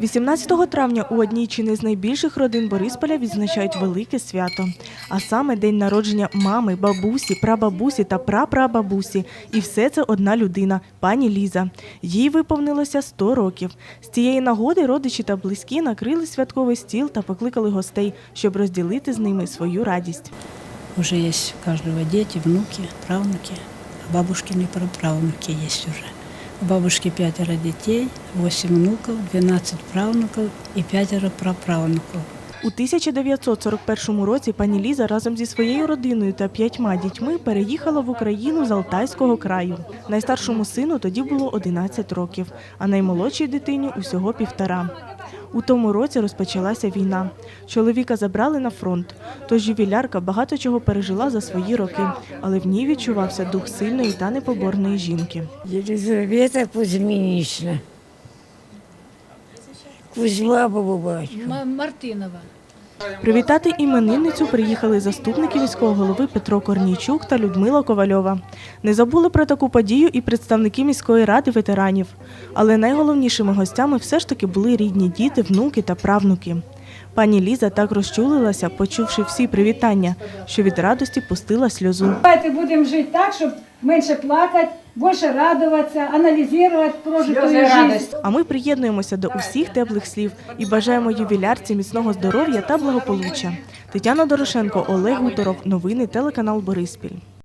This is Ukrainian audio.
18 травня у одній чи не з найбільших родин Борисполя відзначають велике свято, а саме день народження мами, бабусі, прабабусі та прапрабабусі. І все це одна людина пані Ліза. Їй виповнилося 100 років. З цієї нагоди родичі та близькі накрили святковий стіл та покликали гостей, щоб розділити з ними свою радість. Уже есть у каждого дети, внуки, правнуки. А бабушкины праправнуки есть уже. Бабушки пятеро детей, восемь внуков, 12 правнуков и пятеро праправнуков. У 1941 році пані Ліза разом зі своєю родиною та п'ятьма дітьми переїхала в Україну з Алтайського краю. Найстаршому сину тоді було 11 років, а наймолодшій дитині усього півтора. У тому році розпочалася війна. Чоловіка забрали на фронт. Тож ювілярка багато чого пережила за свої роки, але в ній відчувався дух сильної та непоборної жінки. Єлизавета Кузьмінічна. Кузьма Бабубачка. М- Мартынова. Привітати іменинницю приїхали заступники міського голови Петро Корнійчук та Людмила Ковальова. Не забули про таку подію і представники міської ради ветеранів. Але найголовнішими гостями все ж таки були рідні діти, внуки та правнуки. Пані Ліза так розчулилася, почувши всі привітання, що від радості пустила сльозу. Давайте будемо жити так, щоб менше плакати, більше радуватися, аналізувати прожиту життя. А ми приєднуємося до усіх теплих слів і бажаємо ювілярці міцного здоров'я та благополуччя. Тетяна Дорошенко, Олег Гуторов. Новини телеканал Бориспіль.